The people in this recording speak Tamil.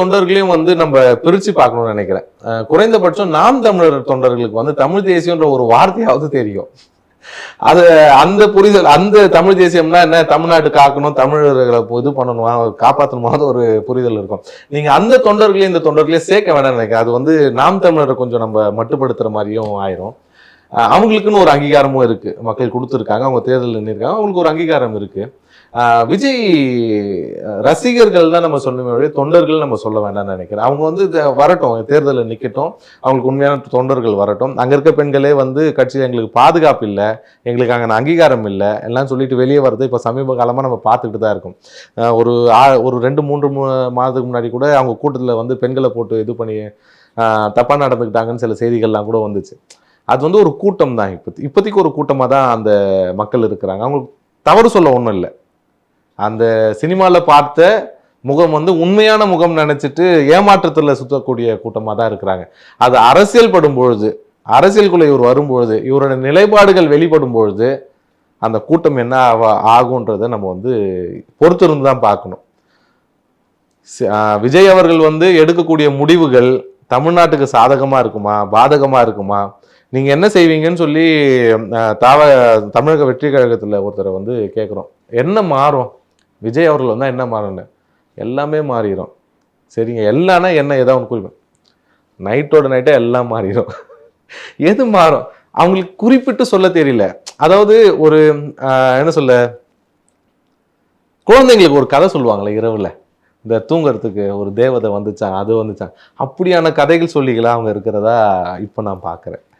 தொண்டர்களையும் வந்து நம்ம பிரித்து பார்க்கணும்னு நினைக்கிறேன். குறைந்தபட்சம் நாம் தமிழர் தொண்டர்களுக்கு வந்து தமிழ் தேசியம்ன்ற ஒரு வார்த்தையாவது தெரியும். அது அந்த புரிதல் அந்த தமிழ் தேசியம்னா என்ன? தமிழ்நாட்டு காக்கணும் தமிழர்களை இது பண்ணணுமா காப்பாற்றணுமாவது ஒரு புரிதல் இருக்கும். நீங்க அந்த தொண்டர்களையும் இந்த தொண்டர்களையும் சேர்க்க வேண்டாம் நினைக்கிறேன். அது வந்து நாம் தமிழரை கொஞ்சம் நம்ம மட்டுப்படுத்துற மாதிரியும் ஆயிரும். அவங்களுக்குன்னு ஒரு அங்கீகாரமும் இருக்கு. மக்கள் கொடுத்துருக்காங்க அவங்க தேர்தல் நின்றுருக்காங்க அவங்களுக்கு ஒரு அங்கீகாரம் இருக்குது விஜய் ரசிகர்கள் தான் நம்ம சொல்லணுமே தொண்டர்கள் நம்ம சொல்ல வேண்டாம்னு நினைக்கிறேன். அவங்க வந்து வரட்டும். தேர்தலில் நிற்கட்டும் அவங்களுக்கு உண்மையான தொண்டர்கள் வரட்டும். அங்கே இருக்க பெண்களே வந்து கட்சியில் எங்களுக்கு பாதுகாப்பு இல்லை. எங்களுக்கு அங்கே அங்கீகாரம் இல்லை. எல்லாம் சொல்லிட்டு வெளியே வரது இப்போ சமீப காலமாக நம்ம பார்த்துக்கிட்டு தான் இருக்கும். ஒரு ஆ- ஒரு ரெண்டு மூன்று மூ- மாதத்துக்கு முன்னாடி கூட அவங்க கூட்டத்தில் வந்து பெண்களை போட்டு இது பண்ணி தப்பாக நடந்துக்கிட்டாங்கன்னு சில செய்திகள்லாம் கூட வந்துச்சு. அது வந்து ஒரு கூட்டம் தான் இப்போ இப்போதைக்கு ஒரு கூட்டமாக தான் அந்த மக்கள் இருக்கிறாங்க. அவங்களுக்கு தவறு சொல்ல ஒன்றும் இல்லை. அந்த சினிமாவில் பார்த்த முகம் வந்து உண்மையான முகம் நினச்சிட்டு ஏமாற்றத்தில் சுற்றக்கூடிய கூட்டமாக தான் இருக்கிறாங்க. அது அரசியல் படும் பொழுது அரசியலுக்குள்ளே இவர் வரும்பொழுது இவரோட நிலைப்பாடுகள் வெளிப்படும் பொழுது அந்த கூட்டம் என்ன ஆகுன்றதை நம்ம வந்து பொறுத்திருந்து தான் பார்க்கணும். விஜய் அவர்கள் வந்து எடுக்கக்கூடிய முடிவுகள் தமிழ்நாட்டுக்கு சாதகமாக இருக்குமா பாதகமாக இருக்குமா? நீங்கள் என்ன செய்வீங்கன்னு சொல்லி தாவ தமிழக வெற்றி கழகத்தில் ஒருத்தரை வந்து கேட்குறோம் என்ன மாறும்? விஜய் அவர்கள் வந்தால் என்ன மாறும்னு? எல்லாமே மாறிடும் சரிங்க. எல்லாம்னா என்ன? ஏதாவது ஒன்று குறிப்பேன். நைட்டோட நைட்டே எல்லாம் மாறிடும் எது மாறும்? அவங்களுக்கு குறிப்பிட்டு சொல்ல தெரியல. அதாவது ஒரு என்ன சொல்ல? குழந்தைங்களுக்கு ஒரு கதை சொல்லுவாங்களே இரவுல. இந்த தூங்குறதுக்கு ஒரு தேவதை வந்துச்சான் அது வந்துச்சான். அப்படியான கதைகள் சொல்லிக்கலாம் அவங்க இருக்கிறதா இப்போ நான் பார்க்குறேன்